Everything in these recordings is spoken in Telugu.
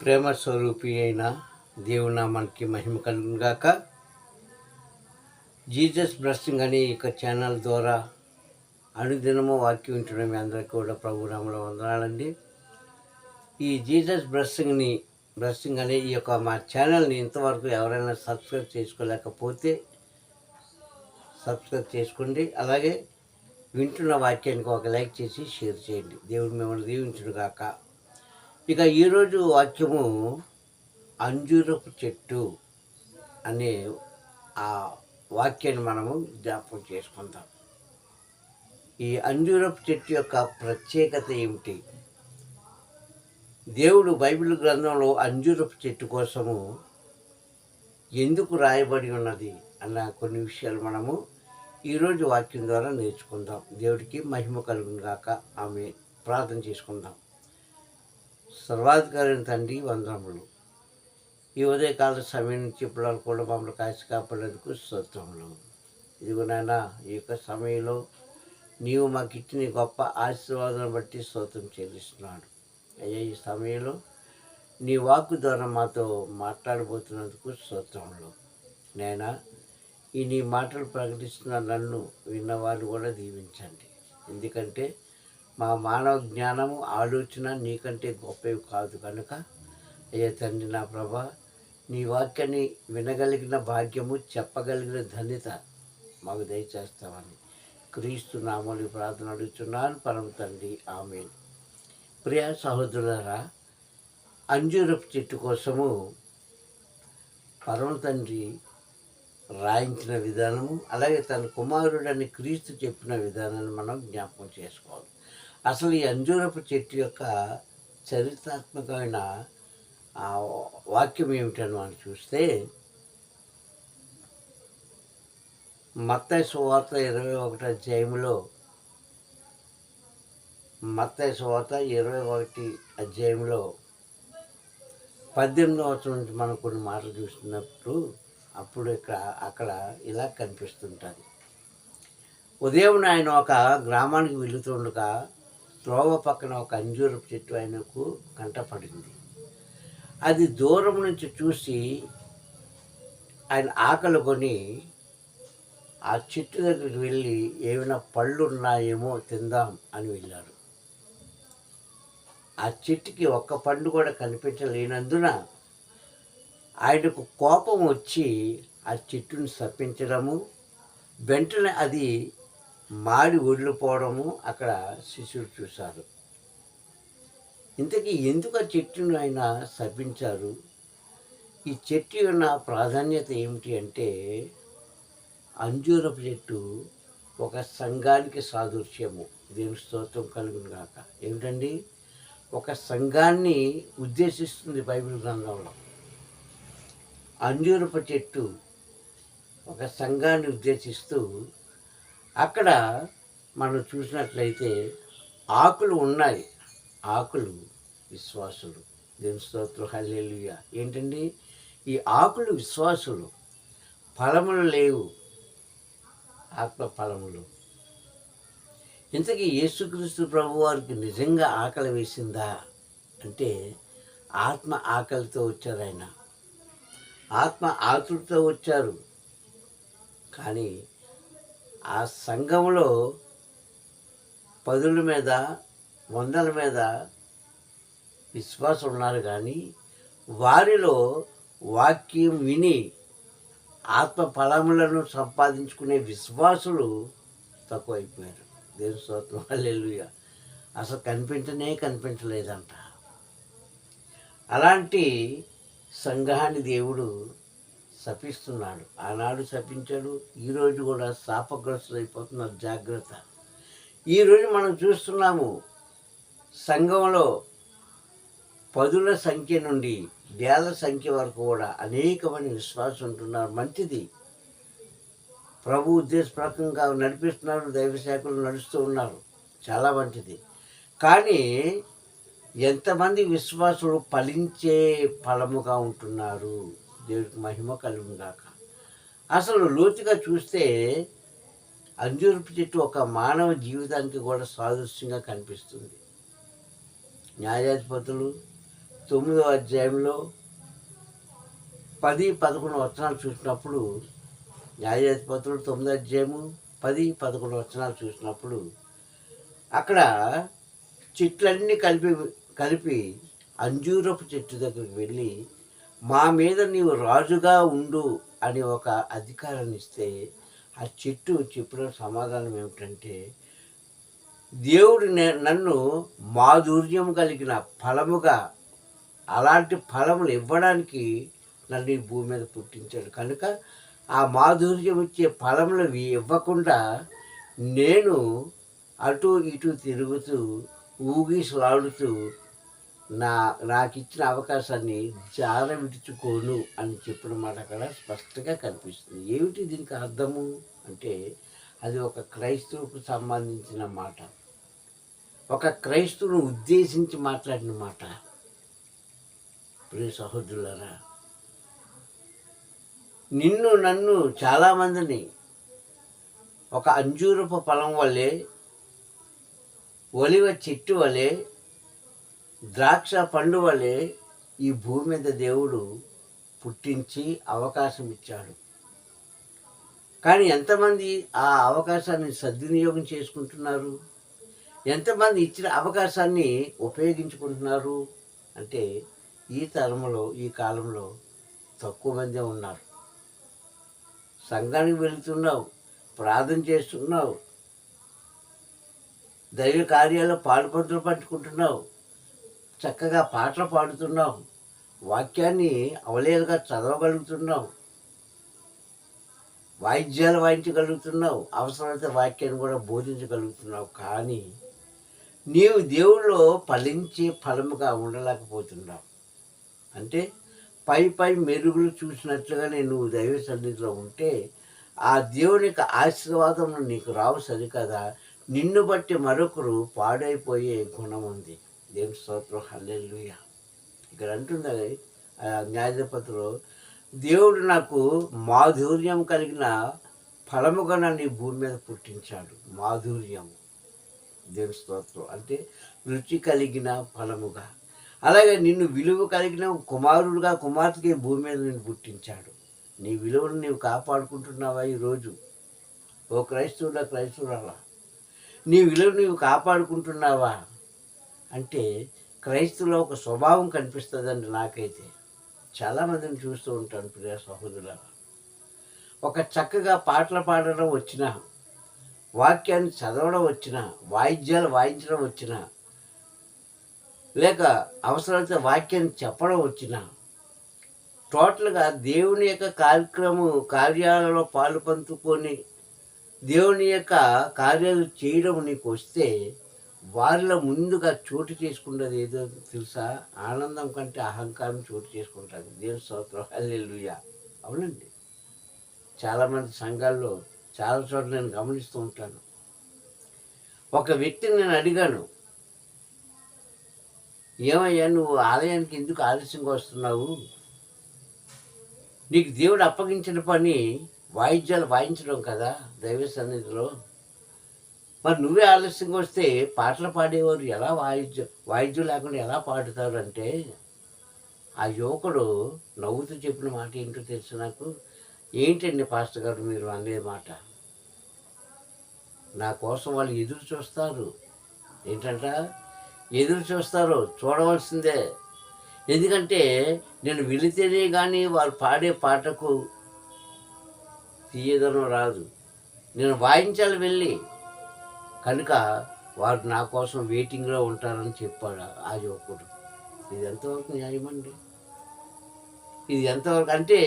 ప్రేమ స్వరూపి అయిన దేవుని మనకి మహిమ కలుగుగాక గాక జీసస్ బ్లెస్సింగ్ అనే ఈ యొక్క ఛానల్ ద్వారా అనుదినము వాక్యం వింటున్న మీ అందరికీ కూడా ప్రభు వందనాలండి. ఈ జీసస్ బ్లెస్సింగ్ని బ్లెస్సింగ్ అనే ఈ యొక్క మా ఛానల్ని ఇంతవరకు ఎవరైనా సబ్స్క్రైబ్ చేసుకోలేకపోతే సబ్స్క్రైబ్ చేసుకోండి. అలాగే వింటున్న వాక్యానికి ఒక లైక్ చేసి షేర్ చేయండి. దేవుడు మిమ్మల్ని దీవించుడుగాక ఇక ఈరోజు వాక్యము అంజూరపు చెట్టు అనే ఆ వాక్యాన్ని మనము జ్ఞాపకం చేసుకుందాం. ఈ అంజూరపు చెట్టు యొక్క ప్రత్యేకత ఏమిటి? దేవుడు బైబిల్ గ్రంథంలో అంజూరపు చెట్టు కోసము ఎందుకు రాయబడి ఉన్నది అన్న కొన్ని విషయాలు మనము ఈరోజు వాక్యం ద్వారా నేర్చుకుందాం. దేవుడికి మహిమ కలుగును గాక ఆమె ప్రార్థన చేసుకుందాం. సర్వాధికారిని తండ్రి వందనములు. ఈ ఉదయకాల సమయం నుంచి పిల్లలు కూడా మమ్మల్ని కాసి కాపాడేందుకు స్తోత్రములు. ఇదిగో నాయన ఈ యొక్క సమయంలో నీవు మాకు ఇచ్చిన గొప్ప ఆశీర్వాదాన్ని బట్టి స్తోత్రం చెల్లిస్తున్నాడు. అయ్యా ఈ సమయంలో నీ వాక్కు ద్వారా మాతో మాట్లాడబోతున్నందుకు స్తోత్రములు. నేనా ఈ నీ మాటలు ప్రకటిస్తున్న నన్ను విన్నవారు కూడా దీవించండి. ఎందుకంటే మా మానవ జ్ఞానము ఆలోచన నీకంటే గొప్పవి కాదు కనుక అయ్యా తండ్రి నా ప్రభా నీ వాక్యాన్ని వినగలిగిన భాగ్యము చెప్పగలిగిన ధన్యత మాకు దయచేస్తామని క్రీస్తు నామని ప్రార్థన అడుగుతున్నాను పరమ తండ్రి ఆమె ప్రియ సహోదరులరా అంజూరపు చెట్టు కోసము పరమ తండ్రి రాయించిన విధానము అలాగే తన కుమారుడని క్రీస్తు చెప్పిన విధానాన్ని మనం జ్ఞాపకం చేసుకోవాలి. అసలు ఈ అంజూరపు చెట్టు యొక్క చరిత్రాత్మకమైన వాక్యం ఏమిటని మనం చూస్తే మత్తయి సువార్త ఇరవై ఒకటి అధ్యాయంలో మత్తయి సువార్త ఇరవై ఒకటి అధ్యాయంలో పద్దెనిమిదవ వచనం నుంచి మనం కొన్ని మాటలు చూస్తున్నప్పుడు అప్పుడు ఇక్కడ అక్కడ ఇలా కనిపిస్తుంటుంది. ఉదయం ఆయన ఒక గ్రామానికి వెళుతుండగా త్రోవ పక్కన ఒక అంజూరపు చెట్టు ఆయనకు కంటపడింది అది దూరం నుంచి చూసి ఆయన ఆకలి కొని ఆ చెట్టు దగ్గరికి వెళ్ళి ఏమైనా పళ్ళు ఉన్నాయేమో తిందాం అని వెళ్ళాడు. ఆ చెట్టుకి ఒక్క పండు కూడా కనిపించలేనందున ఆయనకు కోపం వచ్చి ఆ చెట్టుని శపించడము వెంటనే అది మాడి వదిలిపోవడము అక్కడ శిశువులు చూశారు. ఇంతకీ ఎందుకు ఆ చెట్టును ఆయన శపించారు ఈ చెట్టు ఉన్న ప్రాధాన్యత ఏమిటి అంటే అంజూరపు చెట్టు ఒక సంఘానికి సాదృశ్యము. దేవుని స్తోత్రం కలుగును కాక ఏమిటండి? ఒక సంఘాన్ని ఉద్దేశిస్తుంది బైబిల్ గ్రంథంలో. అంజూరపు చెట్టు ఒక సంఘాన్ని ఉద్దేశిస్తూ అక్కడ మనం చూసినట్లయితే ఆకులు ఉన్నాయి. ఆకులు విశ్వాసులు. దేవుని స్తోత్రం. హల్లెలుయ. ఏంటండి? ఈ ఆకులు విశ్వాసులు. ఫలములు లేవు. ఆత్మ ఫలములు. ఇంతకీ యేసుక్రీస్తు ప్రభు వారికి నిజంగా ఆకలి వేసిందా? అంటే ఆత్మ ఆకలితో వచ్చారు ఆయన. ఆత్మ ఆతుడితో వచ్చారు. కానీ ఆ సంఘంలో పదుల మీద వందల మీద విశ్వాసం ఉన్నారు కానీ వారిలో వాక్యం విని ఆత్మ ఫలములను సంపాదించుకునే విశ్వాసులు తక్కువైపోయారు. దేవుని స్తోత్రం. హల్లెలూయ. అసలు కనిపించనే కనిపించలేదంట. అలాంటి సంఘాన్ని దేవుడు శపిస్తున్నాడు. ఆనాడు శపించాడు. ఈరోజు కూడా శాపగ్రస్తులైపోతున్నారు జాగ్రత్త. ఈరోజు మనం చూస్తున్నాము సంఘంలో పదుల సంఖ్య నుండి వేల సంఖ్య వరకు కూడా అనేకమంది విశ్వాసం ఉంటున్నారు మంచిది. ప్రభు ఉద్దేశప్రకంగా నడిపిస్తున్నారు దైవశాఖలు నడుస్తూ ఉన్నారు. చాలా మంచిది. కానీ ఎంతమంది విశ్వాసులు ఫలించే ఫలముగా ఉంటున్నారు? దేవుడికి మహిమ కలుగుగాక అసలు లోతుగా చూస్తే అంజూరపు చెట్టు ఒక మానవ జీవితానికి కూడా సాదృశ్యంగా కనిపిస్తుంది. న్యాయాధిపతులు తొమ్మిదో అధ్యాయంలో పది పదకొండు వచనాలు చూసినప్పుడు న్యాయాధిపతులు తొమ్మిదో అధ్యాయము పది పదకొండు వచనాలు చూసినప్పుడు అక్కడ చెట్లన్నీ కలిపి కలిపి అంజూరపు చెట్టు దగ్గరికి వెళ్ళి మా మీద నీవు రాజుగా ఉండు అని ఒక అధికారాన్ని ఇస్తే ఆ చెట్టు చెప్పిన సమాధానం ఏమిటంటే దేవుడు నన్ను మాధుర్యం కలిగిన ఫలముగా అలాంటి ఫలములు ఇవ్వడానికి నన్ను ఈ భూమి మీద పుట్టించాడు. కనుక ఆ మాధుర్యం ఇచ్చే ఫలములు ఇవ్వకుండా నేను అటు ఇటు తిరుగుతూ ఊగిసలాడుతూ నా నాకు ఇచ్చిన అవకాశాన్ని జార విడుచుకోను అని చెప్పిన మాట అక్కడ స్పష్టంగా కనిపిస్తుంది. ఏమిటి దీనికి అర్థము? అంటే అది ఒక క్రైస్తవుకు సంబంధించిన మాట. ఒక క్రైస్తవుని ఉద్దేశించి మాట్లాడిన మాట. ప్రియ సహోదరులరా నిన్ను నన్ను చాలామందిని ఒక అంజూరపు పొలం వలె ఒలివ చెట్టు వలె ద్రాక్ష పండు వలె ఈ భూమి మీద దేవుడు పుట్టించి అవకాశం ఇచ్చాడు. కానీ ఎంతమంది ఆ అవకాశాన్ని సద్వినియోగం చేసుకుంటున్నారు? ఎంతమంది ఇచ్చిన అవకాశాన్ని ఉపయోగించుకుంటున్నారు? అంటే ఈ తరంలో ఈ కాలంలో తక్కువ మందే ఉన్నారు. సంఘానికి వెళుతున్నావు ప్రార్థన చేస్తున్నావు దైవ కార్యాల్లో పాడుపంతులు పట్టుకుంటున్నావు చక్కగా పాటలు పాడుతున్నావు. వాక్యాన్ని అవలేలుగా చదవగలుగుతున్నావు. వాయిద్యాలు వాయించగలుగుతున్నావు. అవసరమైతే వాక్యాన్ని కూడా బోధించగలుగుతున్నావు. కానీ నీవు దేవుళ్ళు ఫలించే ఫలముగా ఉండలేకపోతున్నావు. అంటే పై పై మెరుగులు చూసినట్లుగానే నువ్వు దైవ సన్నిధిలో ఉంటే ఆ దేవుని యొక్క ఆశీర్వాదం నీకు రావు సరికదా. నిన్ను బట్టి మరొకరు పాడైపోయే గుణం ఉంది. దేవుని స్తోత్రం హల్లెలూయ. ఇక్కడ అంటుంది అది, న్యాయాధిపతిలో దేవుడు నాకు మాధుర్యం కలిగిన ఫలముగా నన్ను ఈ భూమి మీద పుట్టించాడు. మాధుర్యం దేవుని స్తోత్రం. అంటే రుచి కలిగిన ఫలముగా. అలాగే నిన్ను విలువ కలిగిన కుమారుడుగా కుమార్తెకి భూమి మీద నిన్ను పుట్టించాడు. నీ విలువను నీవు కాపాడుకుంటున్నావా ఈరోజు? ఓ క్రైస్తవుడా క్రైస్తవురాలా? నీ విలువ నీవు కాపాడుకుంటున్నావా? అంటే క్రైస్తవులో ఒక స్వభావం కనిపిస్తుందండి నాకైతే. చాలామందిని చూస్తూ ఉంటాను ప్రియ సహోదరుల ఒక చక్కగా పాటలు పాడడం వచ్చిన వాక్యాన్ని చదవడం వచ్చిన వాయిద్యాలు వాయించడం వచ్చిన లేక అవసరమైతే వాక్యాన్ని చెప్పడం వచ్చిన టోటల్గా దేవుని యొక్క కార్యక్రమం కార్యాలలో పాలు పంచుకొని దేవుని యొక్క కార్యాలు చేయడం నీకు వస్తే వారిలో ముందుగా చోటు చేసుకున్నది ఏదో తెలుసా? ఆనందం కంటే అహంకారం చోటు చేసుకుంటుంది. దేవుని స్తోత్రం. హల్లెలూయా. అవునండి. చాలామంది సంఘాల్లో చాలా చోట్ల నేను గమనిస్తూ ఉంటాను. ఒక వ్యక్తిని నేను అడిగాను ఏమయ్యా నువ్వు ఆలయానికి ఎందుకు ఆలస్యంగా వస్తున్నావు? నీకు దేవుడు అప్పగించిన పని వాయిద్యాలు వాయించడం కదా దైవ సన్నిధిలో? మరి నువ్వే ఆలస్యంగా వస్తే పాటలు పాడేవారు ఎలా వాయిద్యం వాయిద్యం లేకుండా ఎలా పాడుతారు అంటే ఆ యువకుడు నవ్వుతూ చెప్పిన మాట ఏంటో తెలుసు నాకు? ఏంటండి పాస్టర్ గారు మీరు అనే మాట? నా కోసం వాళ్ళు ఎదురు చూస్తారు. ఏంటంట? ఎదురు చూస్తారు చూడవలసిందే. ఎందుకంటే నేను వెళితేనే కానీ వాళ్ళు పాడే పాటకు తీయదనం రాదు. నేను వాయించాలి వెళ్ళి. కనుక వారు నా కోసం వెయిటింగ్లో ఉంటారని చెప్పాడు ఆ యువకుడు. ఇది ఎంతవరకు న్యాయమండి? ఇది ఎంతవరకు అంటే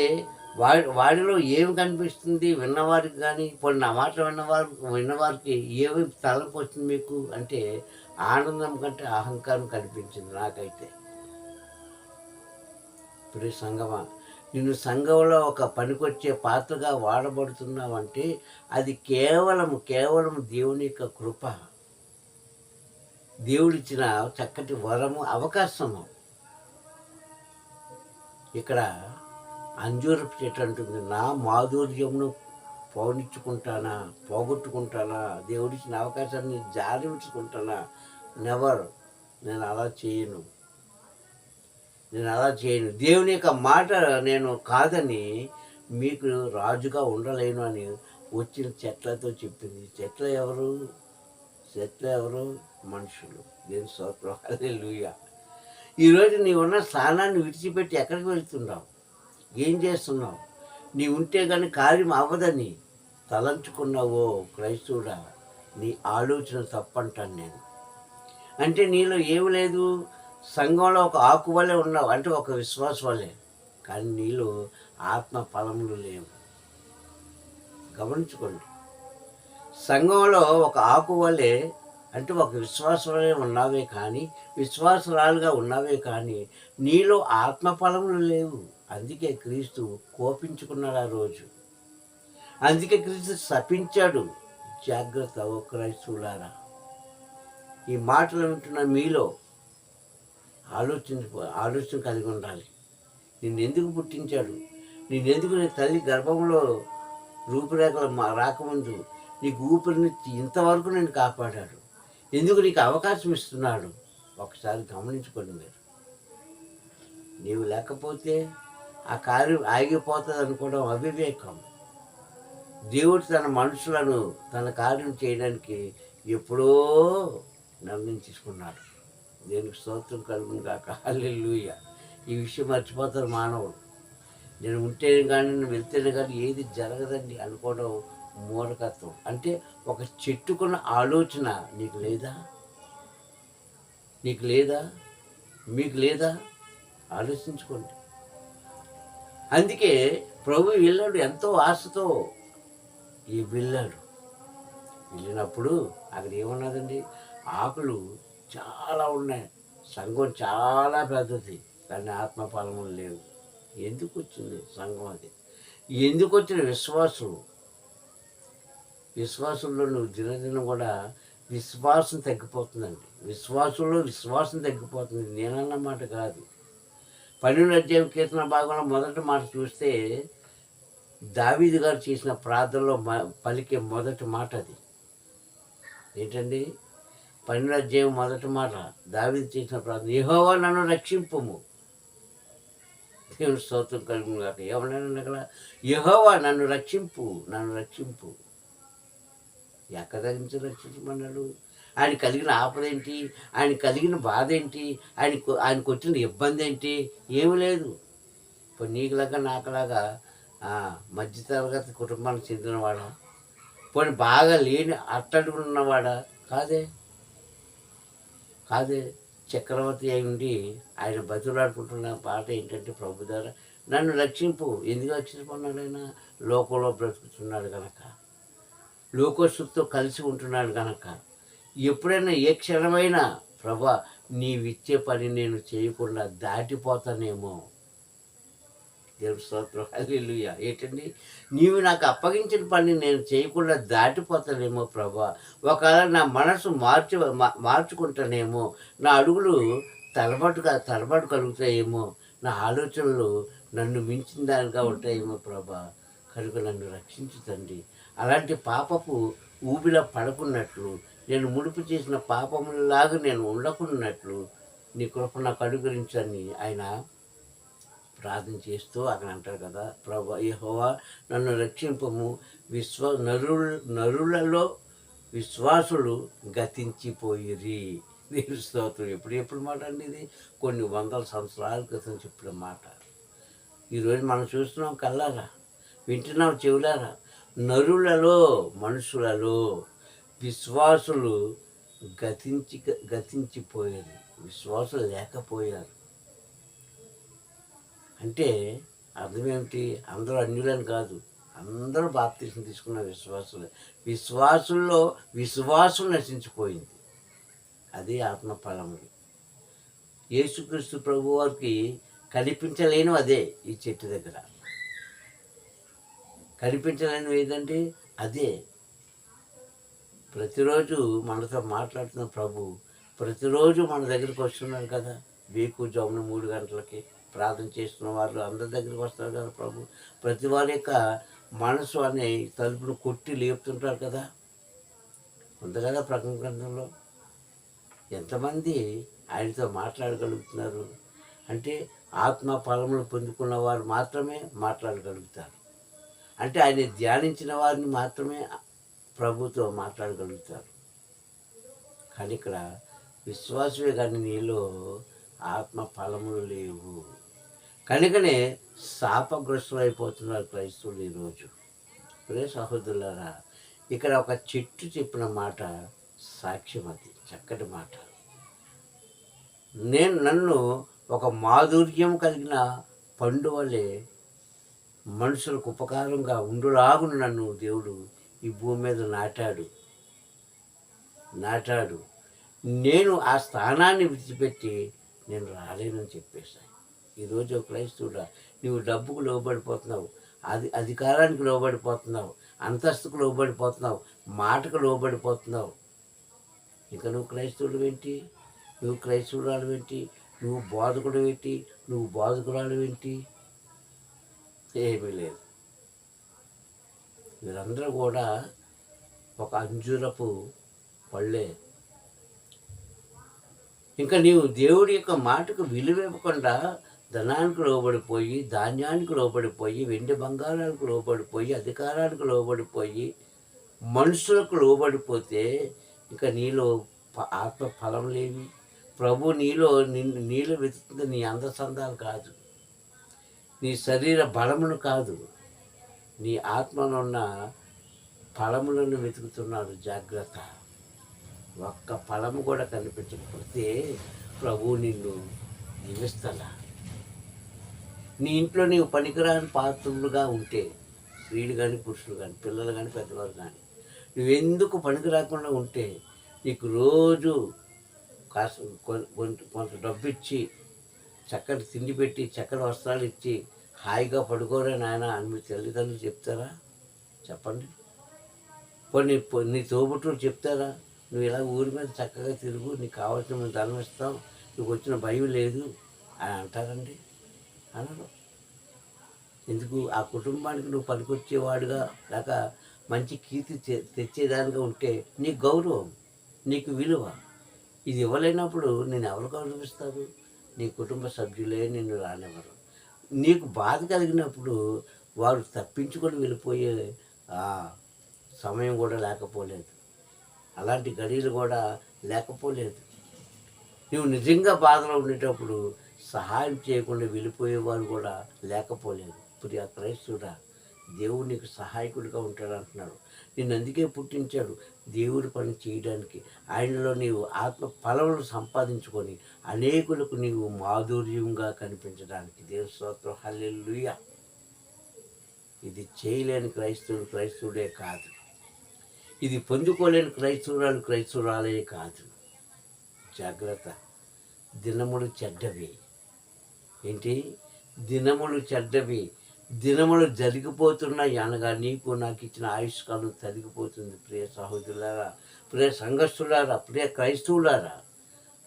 వాడి వాడిలో ఏమి కనిపిస్తుంది విన్నవారికి కానీ ఇప్పుడు నా మాట విన్నవారు విన్నవారికి ఏమి తలపు వస్తుంది మీకు? అంటే ఆనందం కంటే అహంకారం కనిపించింది నాకైతే. ఇప్పుడు సంగమా నిన్ను సంఘంలో ఒక పనికొచ్చే పాత్రగా వాడబడుతున్నావంటే అది కేవలం కేవలం దేవుని యొక్క కృప. దేవుడిచ్చిన చక్కటి వరము అవకాశము. ఇక్కడ అంజూరపు చెట్టు అంటుంది నా మాధుర్యమును పౌనిచ్చుకుంటానా పోగొట్టుకుంటానా? దేవుడిచ్చిన అవకాశాన్ని జారించుకుంటానా నెవర్ నేను అలా చేయను. నేను అలా చేయను. దేవుని యొక్క మాట నేను కాదని మీకు రాజుగా ఉండలేను అని వచ్చిన చెట్లతో చెప్పింది. చెట్ల ఎవరు? చెట్ల ఎవరు? మనుషులు. దేని స్వప్రహాలే లూయ ఈరోజు నీ ఉన్న స్థానాన్ని విడిచిపెట్టి ఎక్కడికి వెళ్తున్నావు? ఏం చేస్తున్నావు? నీ ఉంటే కానీ కార్యం అవ్వదని తలంచుకున్నావో క్రైస్తవుడా? నీ ఆలోచన తప్పంటాను నేను. అంటే నీలో ఏమి లేదు? సంఘంలో ఒక ఆకు వలె ఉన్నావు అంటే ఒక విశ్వాసం వలె. కానీ నీలో ఆత్మ ఫలములు లేవు. గమనించుకోండి. సంఘంలో ఒక ఆకు వలె అంటే ఒక విశ్వాసంలో ఉన్నావే కానీ విశ్వాసరాలుగా ఉన్నావే కానీ నీలో ఆత్మ ఫలములు లేవు. అందుకే క్రీస్తు కోపించుకున్నాడు ఆ రోజు. అందుకే క్రీస్తు శపించాడు. జాగ్రత్త ఓ క్రైస్తువులారా. ఈ మాటలు వింటున్న మీలో ఆలోచించుకో ఆలోచన కలిగి ఉండాలి. నిన్ను ఎందుకు పుట్టించాడు? నిన్నెందుకు నీ తల్లి గర్భంలో రూపురేఖలు మా రాకముందు నీకు ఊపిరినిచ్చి ఇంతవరకు నేను కాపాడాడు. ఎందుకు నీకు అవకాశం ఇస్తున్నాడు? ఒకసారి గమనించుకోండి మీరు. నీవు లేకపోతే ఆ కార్యం ఆగిపోతుంది అనుకోవడం అవివేకం. దేవుడు తన మనుషులను తన కార్యం చేయడానికి ఎప్పుడో నిర్ణయించుకున్నాడు నేను స్తోత్రం కలుగును కాక హల్లెలూయ. ఈ విషయం మర్చిపోతారు మానవుడు నేను ఉంటేనే కానీ నేను వెళ్తేనే కానీ ఏది జరగదండి అనుకోవడం మూలకత్వం అంటే ఒక చెట్టుకున్న ఆలోచన నీకు లేదా? నీకు లేదా? మీకు లేదా? ఆలోచించుకోండి. అందుకే ప్రభు వెళ్ళాడు ఎంతో ఆశతో. ఈ వెళ్ళాడు. వెళ్ళినప్పుడు అక్కడ ఏమన్నదండి? ఆకులు చాలా ఉన్నాయి. సంఘం చాలా పెద్దది కానీ ఆత్మఫలములు లేవు ఎందుకు వచ్చింది సంఘం అది? ఎందుకు వచ్చిన విశ్వాసం విశ్వాసంలో నువ్వు దినదినం కూడా విశ్వాసం తగ్గిపోతుందండి. విశ్వాసంలో విశ్వాసం తగ్గిపోతుంది. నేనన్న మాట కాదు. పన్నెండు అధ్యాయం కీర్తన భాగంలో మొదటి మాట చూస్తే దావీదు గారు చేసిన ప్రార్థనలో మ- పలికే మొదటి మాట అది. ఏంటండి? పన్నెండు అధ్యాయం మొదటి మాట దావీదు చేసిన ప్రార్థన యెహోవా నన్ను రక్షింపుము. దేవుని స్తోత్రం కలుగును కాక ఏమన్నాను అక్కడ యెహోవా నన్ను రక్షింపు నన్ను రక్షింపు. ఎక్కడ నుంచి రక్షించమన్నాడు? ఆయన కలిగిన ఆపద ఏంటి? ఆయన కలిగిన బాధ ఏంటి? ఆయనకు ఆయనకు వచ్చిన ఇబ్బంది ఏంటి? ఏమి లేదు. ఇప్పుడు నీకులాగా నాకులాగా మధ్యతరగతి కుటుంబానికి చెందినవాడా? పోనీ బాగా లేని అట్టడుగున్నవాడా కాదే. కాదే చక్రవర్తి అయి ఉండి ఆయన బతులాడుకుంటున్న పాట ఏంటంటే ప్రభు ద్వారా నన్ను రక్షింపు. ఎందుకు రక్షించుకున్నాడు ఆయన? లోకంలో బ్రతుకుతున్నాడు కనుక లోకస్తుతో కలిసి ఉంటున్నాడు కనుక ఎప్పుడైనా ఏ క్షణమైనా ప్రభా నీవిచ్చే పని నేను చేయకుండా దాటిపోతానేమో. దేవుడు స్తోత్రం. హల్లుయ ఏంటండి? నీవు నాకు అప్పగించిన పని నేను చేయకుండా దాటిపోతానేమో ప్రభా. ఒకవేళ నా మనసు మార్చు మార్చుకుంటానేమో నా అడుగులు తలబట్టుగా తలబడు కలుగుతాయేమో నా ఆలోచనలు నన్ను మించిన దానిగా ఉంటాయేమో ప్రభా. కనుక నన్ను రక్షించుతండి అలాంటి పాపపు ఊబిలో పడుకున్నట్లు నేను ముడుపు చేసిన పాపములాగా నేను ఉండకున్నట్లు నీ కృప నాకు అనుగ్రహించని ఆయన ప్రార్థన చేస్తూ అక్కడ అంటారు కదా ప్రభు యహోవా నన్ను రక్షింపము. విశ్వ నరు నరులలో విశ్వాసులు గతించిపోయిరి. దేవుని స్తోత్రం. ఎప్పుడు ఎప్పుడు మాట అండి ఇది? కొన్ని వందల సంవత్సరాల క్రితం చెప్పిన మాట. ఈరోజు మనం చూస్తున్నాం కల్లారా వింటున్నాం చెవులారా? నరులలో మనుషులలో విశ్వాసులు గతించి గతించిపోయారు. విశ్వాసులు లేకపోయారు. అంటే అర్థం ఏమిటి అందరూ అన్యులని కాదు. అందరూ బాప్తీసం తీసుకున్న విశ్వాసులు. విశ్వాసుల్లో విశ్వాసం నశించిపోయింది. అది ఆత్మ ఫలములు యేసుక్రీస్తు ప్రభు వారికి కనిపించలేను అదే ఈ చెట్టు దగ్గర. కనిపించలేను ఏదంటే అదే. ప్రతిరోజు మనతో మాట్లాడుతున్న ప్రభు ప్రతిరోజు మన దగ్గరికి వస్తున్నారు కదా. వీకు జమున మూడు గంటలకి. ప్రార్థన చేస్తున్న వాళ్ళు అందరి దగ్గరికి వస్తారు కదా ప్రభు. ప్రతి వారి యొక్క మనసు అనే తలుపును కొట్టి లేపుతుంటారు కదా. ఉంది కదా ప్రకటన గ్రంథంలో. ఎంతమంది ఆయనతో మాట్లాడగలుగుతున్నారు? అంటే ఆత్మ ఫలములు పొందుకున్న వారు మాత్రమే మాట్లాడగలుగుతారు. అంటే ఆయన ధ్యానించిన వారిని మాత్రమే ప్రభుతో మాట్లాడగలుగుతారు. కానీ ఇక్కడ విశ్వాసమే కానీ నీలో ఆత్మ ఫలములు లేవు. కనుకనే శాపగ్రస్తులైపోతున్నారు క్రైస్తవులు ఈరోజు. ప్రే సహోదరులారా ఇక్కడ ఒక చెట్టు చెప్పిన మాట సాక్ష్యం అది చక్కటి మాట. నేను నన్ను ఒక మాధుర్యం కలిగిన పండు వలె మనుషులకు ఉపకారంగా ఉండులాగును నన్ను దేవుడు ఈ భూమి మీద నాటాడు. నాటాడు. నేను ఆ స్థానాన్ని విడిచిపెట్టి నేను రాలేనని చెప్పేశాను. ఈరోజు క్రైస్తవుడా నువ్వు డబ్బుకు లోబడిపోతున్నావు అది అధికారానికి లోబడిపోతున్నావు అంతస్తుకు లోబడిపోతున్నావు మాటకు లోబడిపోతున్నావు. ఇంకా నువ్వు క్రైస్తవుడు ఏంటి? నువ్వు క్రైస్తవురాలు ఏంటి? నువ్వు బోధకుడు ఏంటి? నువ్వు బోధకురాలు ఏంటి? ఏమీ లేదు. వీరందరూ కూడా ఒక అంజురపు పళ్ళే. ఇంకా నీవు దేవుడి యొక్క మాటకు విలువ ఇవ్వకుండా ధనానికి లోబడిపోయి ధాన్యానికి లోబడిపోయి వెండి బంగారానికి లోబడిపోయి అధికారానికి లోబడిపోయి మనుషులకు లోబడిపోతే ఇంకా నీలో ఆత్మ ఫలం లేవి ప్రభు నీలో నిన్ను నీళ్ళు వెతుకుతుంది నీ అందసందాలు కాదు. నీ శరీర బలమును కాదు. నీ ఆత్మనున్న ఫలములను వెతుకుతున్నాడు జాగ్రత్త. ఒక్క ఫలము కూడా కనిపించకపోతే ప్రభు నిన్ను దీవిస్తలా నీ ఇంట్లో నీవు పనికిరాని పాత్రులుగా ఉంటే స్త్రీలు కానీ పురుషులు కానీ పిల్లలు కానీ పెద్దవారు కానీ నువ్వెందుకు పనికి రాకుండా ఉంటే నీకు రోజు కాస్త కొ- కొంత కొంత డబ్బు ఇచ్చి చక్కటి తిండి పెట్టి చక్కటి వస్త్రాలు ఇచ్చి హాయిగా పడుకోరే నాయన అని మీ తల్లిదండ్రులు చెప్తారా? చెప్పండి. పోనీ నీ తోబుట్టులు చెప్తారా? నువ్వు ఇలా ఊరి మీద చక్కగా తిరుగు నీకు కావాల్సిన మేము ధనం ఇస్తాం నీకు వచ్చిన భయం లేదు అని అంటారండి. అనరు. ఎందుకు? ఆ కుటుంబానికి నువ్వు పనికొచ్చేవాడుగా లేక మంచి కీర్తి తె- తెచ్చేదానిగా ఉంటే నీకు గౌరవం నీకు విలువ ఇది ఇవ్వలేనప్పుడు నేను ఎవరు గౌరవిస్తారు? నీ కుటుంబ సభ్యులే నిన్ను రానివ్వరు. నీకు బాధ కలిగినప్పుడు వారు తప్పించుకొని వెళ్ళిపోయే సమయం కూడా లేకపోలేదు. అలాంటి గడియలు కూడా లేకపోలేదు. నువ్వు నిజంగా బాధలో ఉండేటప్పుడు సహాయం చేయకుండా వెళ్ళిపోయేవారు కూడా లేకపోలేదు. ప్రియ క్రైస్తుడా దేవుడు నీకు సహాయకుడిగా ఉంటాడు అంటున్నాడు. నేను అందుకే పుట్టించాడు దేవుడి పని చేయడానికి. ఆయనలో నీవు ఆత్మ ఫలములు సంపాదించుకొని అనేకులకు నీవు మాధుర్యంగా కనిపించడానికి దేవుని స్తోత్రం. హల్లెల్లుయ ఇది చేయలేని క్రైస్తవుడు క్రైస్తవుడే కాదు. ఇది పొందుకోలేని క్రైస్తవురాలు క్రైస్తవురాలే కాదు. జాగ్రత్త. దినములు చెడ్డవి. ఏంటి? దినములు చెడ్డవి. దినములు జరిగిపోతున్నాయి అనగా నీకు నాకు ఇచ్చిన ఆయుష్కాలం తరిగిపోతుంది ప్రియ సహోదరులారా ప్రియ సంఘస్థులారా ప్రియ క్రైస్తవులారా.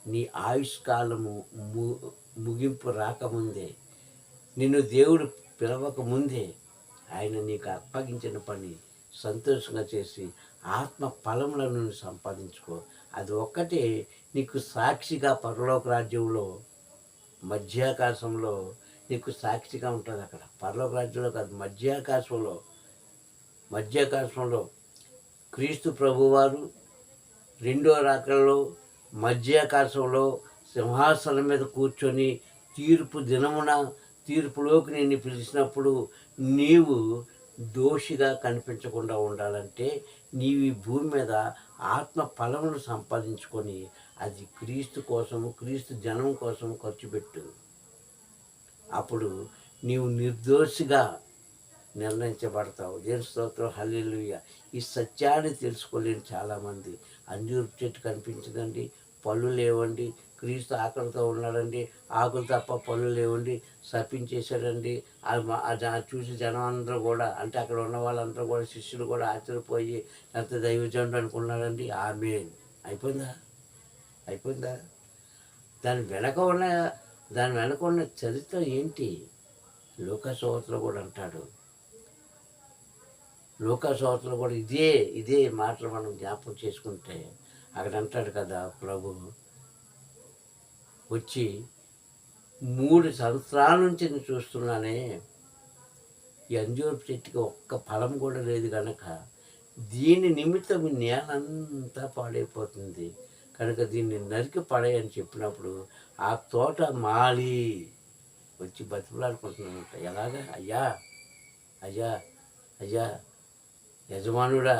నీ ఆయుష్కాలము ము ముగింపు రాకముందే నిన్ను దేవుడు పిలవక ముందే ఆయన నీకు అప్పగించిన పని సంతోషంగా చేసి ఆత్మ ఫలములను సంపాదించుకో. అది ఒక్కటే నీకు సాక్షిగా పరలోక రాజ్యంలో మధ్యాకాశంలో నీకు సాక్షిగా ఉంటుంది అక్కడ. పర్లోక రాజ్యంలో కాదు మధ్యాకాశంలో. మధ్యాకాశంలో క్రీస్తు ప్రభువారు రెండో రాకల్లో మధ్యాకాశంలో సింహాసనం మీద కూర్చొని తీర్పు దినమున తీర్పులోకి నిన్ను పిలిచినప్పుడు నీవు దోషిగా కనిపించకుండా ఉండాలంటే నీవు ఈ భూమి మీద ఆత్మ ఫలమును సంపాదించుకొని అది క్రీస్తు కోసము క్రీస్తు జనం కోసం ఖర్చు పెట్టు అప్పుడు నీవు నిర్దోషిగా నిర్ణయించబడతావు. దేని స్తోత్రం హల్లెలూయా. ఈ సత్యాన్ని తెలుసుకోలేని చాలామంది. అంజూరు చెట్టు కనిపించదండి పళ్ళు లేవండి క్రీస్తు ఆకలితో ఉన్నాడండి ఆకులు తప్ప పళ్ళు లేవండి సపించేశాడండి అది చూసి జనం అందరూ కూడా అంటే అక్కడ ఉన్న వాళ్ళందరూ కూడా శిష్యులు కూడా ఆశ్చర్యపోయి ఎంత దైవజనుడు అనుకున్నాడండి ఆమె అయిపోయిందా? అయిపోయిందా? దాని వెనక ఉన్న దాని వెనక ఉన్న చరిత్ర ఏంటి? లోకసోవతలో కూడా అంటాడు. లోకసోవతలో కూడా ఇదే ఇదే మాటలు మనం జ్ఞాపకం చేసుకుంటే అక్కడ అంటాడు కదా ప్రభు వచ్చి మూడు సంవత్సరాల నుంచి నేను చూస్తున్నానే ఈ అంజూరు చెట్టుకి ఒక్క ఫలం కూడా లేదు కనుక దీని నిమిత్తం నేలంతా పాడైపోతుంది. కనుక దీన్ని నరికి పడేయని చెప్పినప్పుడు ఆ తోట మాలి వచ్చి బతిమలాడుకుంటున్నానంట ఎలాగా? అయ్యా అయ్యా అయ్యా యజమానుడా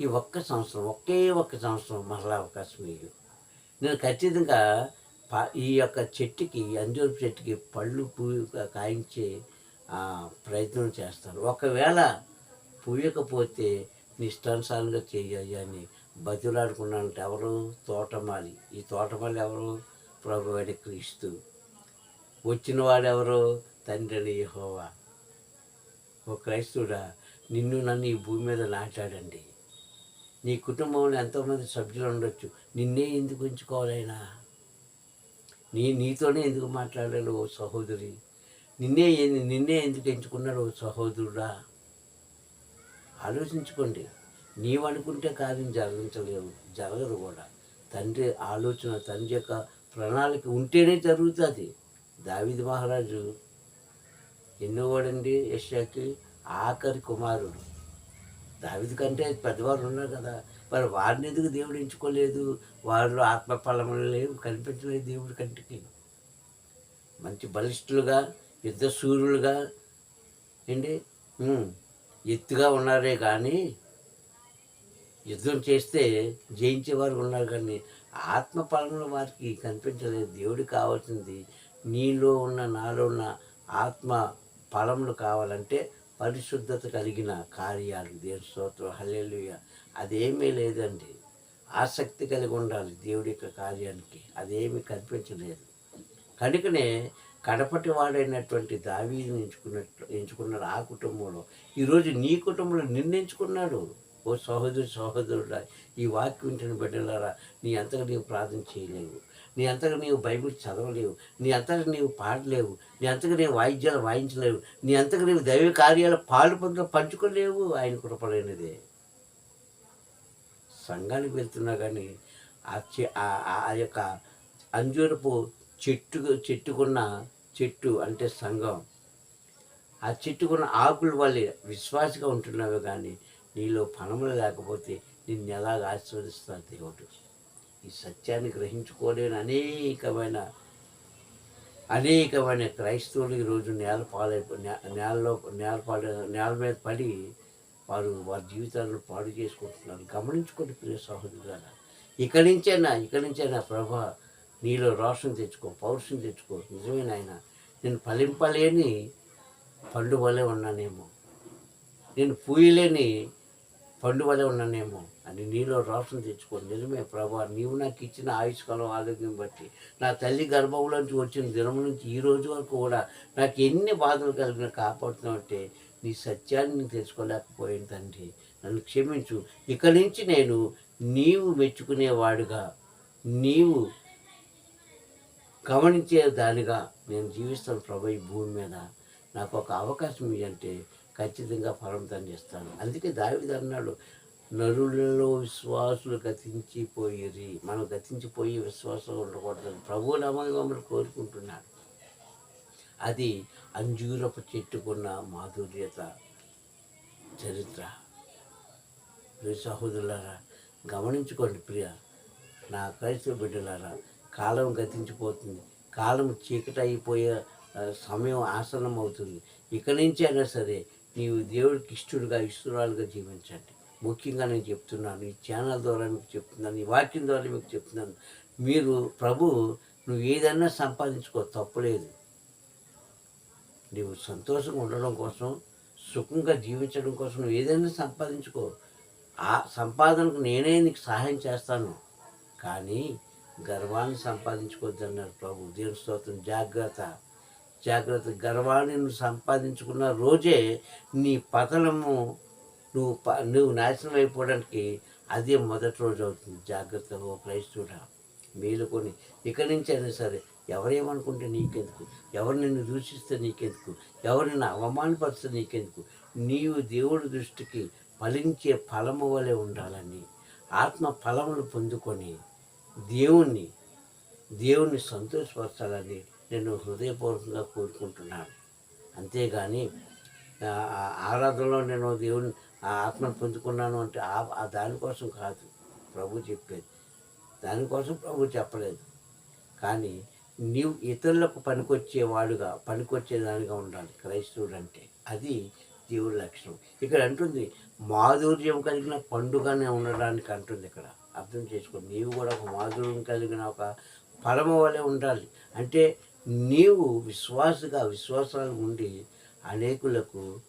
ఈ ఒక్క సంవత్సరం ఒకే ఒక్క సంవత్సరం మరలా అవకాశం ఇయ్యు. నేను ఖచ్చితంగా ఈ యొక్క చెట్టుకి అంజూరు చెట్టుకి పళ్ళు పూ కాయించే ఆ, ప్రయత్నం చేస్తాను. ఒకవేళ పూయకపోతే నీ ఇష్టానుసారంగా అని బతులాడుకున్నానంటే ఎవరు? తోటమాలి. ఈ తోటమాలి ఎవరు? ప్రభువాడి క్రీస్తు. వచ్చిన వాడెవరు తండ్రిని యహోవా. ఓ క్రైస్తుడా నిన్ను నన్ను ఈ భూమి మీద నాటాడండి. నీ కుటుంబంలో ఎంతోమంది సభ్యులు ఉండొచ్చు. నిన్నే ఎందుకు ఉంచుకోవాలైనా? నీ నీతోనే ఎందుకు మాట్లాడాలి ఓ సహోదరి? నిన్నే నిన్నే ఎందుకు ఎంచుకున్నాడు ఓ సహోదరుడా? ఆలోచించుకోండి. నీవు అనుకుంటే కార్యం జరగించలేవు జరగదు కూడా. తండ్రి ఆలోచన తండ్రి యొక్క ప్రణాళిక ఉంటేనే జరుగుతుంది. దావిది మహారాజు ఎన్నో వాడండి యశాకి ఆఖరి కుమారుడు. దావిది కంటే పెద్దవారు ఉన్నారు కదా. మరి వారిని ఎందుకు దేవుడు ఎంచుకోలేదు? వారిలో ఆత్మ ఫలములు లేవు కనిపించలేదు దేవుడి కంటికి. మంచి బలిష్ఠులుగా యుద్ధ సూర్యులుగా ఏంటి ఎత్తుగా ఉన్నారే కానీ యుద్ధం చేస్తే జయించేవారు ఉన్నారు కానీ ఆత్మ ఫలంలో వారికి కనిపించలేదు. దేవుడికి కావాల్సింది నీలో ఉన్న నాలో ఉన్న ఆత్మ ఫలములు కావాలంటే పరిశుద్ధత కలిగిన కార్యాలు. దేవుడి స్తోత్రం. హల్లెలుయ. అదేమీ లేదండి. ఆసక్తి కలిగి ఉండాలి దేవుడి యొక్క కార్యానికి. అదేమీ కనిపించలేదు. కనుకనే కడపటి వాడైనటువంటి దావీని ఎంచుకున్నట్లు ఎంచుకున్నాడు ఆ కుటుంబంలో. ఈరోజు నీ కుటుంబంలో నిన్నెంచుకున్నాడు ఓ సహోదరు సహోదరుడా ఈ వాక్యం వింటున్న బిడ్డలారా నీ అంతగా నీవు ప్రార్థన చేయలేవు. నీ అంతగా నీవు బైబిల్ చదవలేవు. నీ అంతగా నీవు పాడలేవు. నీ అంతగా నీవు వాయిద్యాలు వాయించలేవు. నీ అంతగా నీవు దైవ కార్యాలు పాలు పొందులు పంచుకోలేవు. ఆయన కృపలేనిదే. సంఘానికి వెళ్తున్నా కానీ ఆ చె ఆ- ఆ- యొక్క అంజూరపు చెట్టు చెట్టుకున్న చెట్టు అంటే సంఘం. ఆ చెట్టుకున్న ఆకుల వల్లే విశ్వాసగా ఉంటున్నావు కానీ నీలో ఫలములు లేకపోతే నిన్ను ఎలాగ ఆశీర్వదిస్తాను దేవుడు? ఈ సత్యాన్ని గ్రహించుకోలేని అనేకమైన అనేకమైన క్రైస్తవులు ఈరోజు నేల పాలైపో నే- నేలలో నేల పాడు నేల మీద పడి వారు వారి జీవితాలను పాడు చేసుకుంటున్నారు. గమనించుకోండి ప్రియ సహోదరుగా ఇక్కడి నుంచైనా ఇక్కడి నుంచైనా ప్రభా నీలో రోషం తెచ్చుకో పౌరుషం తెచ్చుకో. నిజమే ఆయన? నేను ఫలింపలేని పండు వలె ఉన్నానేమో. నేను పూయలేని పండు వలె ఉన్నానేమో అని నీలో రాసం తెచ్చుకో నిజమే ప్రభా నీవు నాకు ఇచ్చిన ఆయుష్కాలం ఆరోగ్యం బట్టి నా తల్లి గర్భంలోంచి వచ్చిన దినం నుంచి ఈ రోజు వరకు కూడా నాకు ఎన్ని బాధలు కలిగిన కాపాడుతున్నావంటే నీ సత్యాన్ని నేను తెలుసుకోలేకపోయాను తండ్రి. నన్ను క్షమించు. ఇక నుంచి నేను నీవు మెచ్చుకునేవాడుగా నీవు గమనించే దానిగా నేను జీవిస్తాను ప్రభు ఈ భూమి మీద. నాకు ఒక అవకాశం ఇవ్వంటే ఖచ్చితంగా ఫలం చేస్తాను. అందుకే దావిది అన్నాడు నరులలో విశ్వాసులు గతించిపోయిరి. మనం గతించిపోయి విశ్వాసం ఉండకూడదు ప్రభువుల నామని కోరుకుంటున్నాడు. అది అంజూరపు చెట్టుకున్న మాధుర్యత చరిత్ర. ప్రియ సహోదరులారా గమనించుకోండి ప్రియ నా క్రైస్తవ బిడ్డలారా కాలం గతించిపోతుంది. కాలం చీకటి అయిపోయే సమయం ఆసనం అవుతుంది ఇక నుంచి అయినా సరే నీవు దేవుడికి ఇష్టడుగా ఇష్టరాలుగా జీవించండి. ముఖ్యంగా నేను చెప్తున్నాను ఈ ఛానల్ ద్వారా మీకు చెప్తున్నాను ఈ వాక్యం ద్వారా మీకు చెప్తున్నాను. మీరు ప్రభు నువ్వు ఏదైనా సంపాదించుకో తప్పులేదు. నువ్వు సంతోషంగా ఉండడం కోసం సుఖంగా జీవించడం కోసం నువ్వు ఏదైనా సంపాదించుకో. ఆ సంపాదనకు నేనే నీకు సహాయం చేస్తాను. కానీ గర్వాన్ని సంపాదించుకోవద్దన్నారు ప్రభు. దేవుని స్తోత్రం. జాగ్రత్త. జాగ్రత్త గర్వాన్ని నువ్వు సంపాదించుకున్న రోజే నీ పతనము నువ్వు ప నువ్వు నాశనం అయిపోవడానికి అదే మొదటి రోజు అవుతుంది. జాగ్రత్తగా ఓ క్రైస్తుడా మేలుకొని ఇక్కడి నుంచి అయినా సరే ఎవరేమనుకుంటే నీకెందుకు? ఎవరు నిన్ను దూషిస్తే నీకెందుకు? ఎవరు నిన్ను అవమానపరిస్తే నీకెందుకు? నీవు దేవుడి దృష్టికి ఫలించే ఫలము వలె ఉండాలని ఆత్మ ఫలములు పొందుకొని దేవుణ్ణి దేవుణ్ణి సంతోషపరచాలని నేను హృదయపూర్వకంగా కోరుకుంటున్నాను. అంతేగాని ఆరాధనలో నేను దేవుని ఆ ఆత్మను పొందుకున్నాను అంటే ఆ- ఆ దానికోసం కాదు. ప్రభు చెప్పేది. దానికోసం ప్రభు చెప్పలేదు. కానీ నీవు ఇతరులకు పనికొచ్చేవాడుగా పనికొచ్చేదానిగా ఉండాలి క్రైస్తవుడు అంటే అది దేవుడి లక్షణం. ఇక్కడ అంటుంది మాధుర్యం కలిగిన పండుగనే ఉండడానికి అంటుంది ఇక్కడ. అర్థం చేసుకో నీవు కూడా ఒక మాధుర్యం కలిగిన ఒక ఫలము వలె ఉండాలి. అంటే నీవు విశ్వాసగా విశ్వాసాలు ఉండి అనేకులకు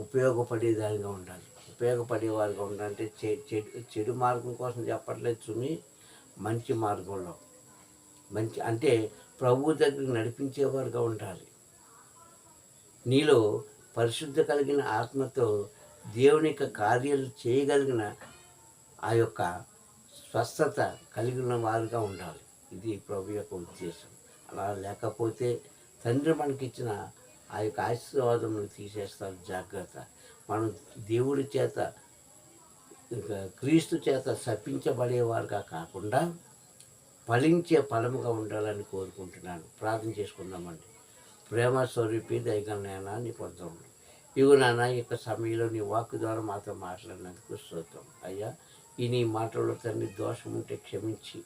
ఉపయోగపడేదానిగా ఉండాలి. ఉపయోగపడేవారుగా ఉండాలంటే చె- చెడు చెడు మార్గం కోసం చెప్పట్లేదు సుమి. మంచి మార్గంలో. మంచి అంటే ప్రభు దగ్గర నడిపించేవారుగా ఉండాలి. నీలో పరిశుద్ధ కలిగిన ఆత్మతో దేవుని యొక్క కార్యాలు చేయగలిగిన ఆ యొక్క స్వస్థత కలిగిన వారుగా ఉండాలి. ఇది ప్రభు యొక్క ఉద్దేశం. అలా లేకపోతే తండ్రి మనకిచ్చిన ఆ యొక్క ఆశీర్వాదమును తీసేస్తారు జాగ్రత్త. మనం దేవుడి చేత ఇంకా క్రీస్తు చేత శపించబడేవారుగా కాకుండా ఫలించే ఫలముగా ఉండాలని కోరుకుంటున్నాను. ప్రార్థన చేసుకుందామండి. ప్రేమ స్వరూపి దైగనైనా నీ పొందము ఇవి నాన్న ఈ యొక్క సమయంలో నీ వాక్ ద్వారా మాతో మాట్లాడినందుకు స్తోత్రం. అయ్యా ఈ నీ మాటల్లో తండ్రి దోషం ఉంటే క్షమించి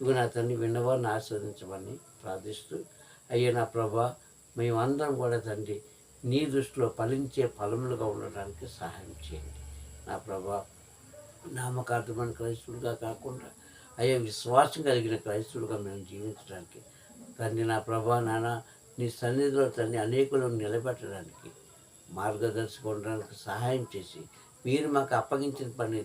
ఇవి నా తండ్రి విన్నవారిని ఆస్వాదించమని ప్రార్థిస్తూ అయ్యా నా ప్రభా మేమందరం కూడా తండ్రి నీ దృష్టిలో ఫలించే ఫలములుగా ఉండడానికి సహాయం చేయండి. నా ప్రభా నామకార్థమైన క్రైస్తువులుగా కాకుండా అయ్యా విశ్వాసం కలిగిన క్రైస్తువులుగా మేము జీవించడానికి తండ్రి నా ప్రభా నాన్న నీ సన్నిధిలో తండ్రి అనేకులను నిలబెట్టడానికి మార్గదర్శకం ఉండడానికి సహాయం చేసి మీరు మాకు అప్పగించిన పని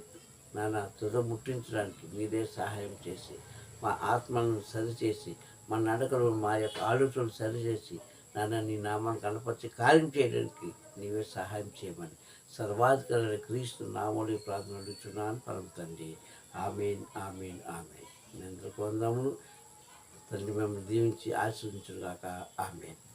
నాన్న తుద ముట్టించడానికి మీరే సహాయం చేసి మా ఆత్మలను సరిచేసి మన నడకలు మా యొక్క ఆలోచనలు సరిచేసి నాన్న నీ నామాన్ని కనపరిచి కార్యం చేయడానికి నీవే సహాయం చేయమని సర్వాధికారి క్రీస్తు నామూలి ప్రార్థన అడుగుతున్నాను పరమ తండ్రి. Amen amen amen. నేను పొందాము తండ్రి మిమ్మల్ని దీవించి ఆశీర్వించుగాక ఆమెన్.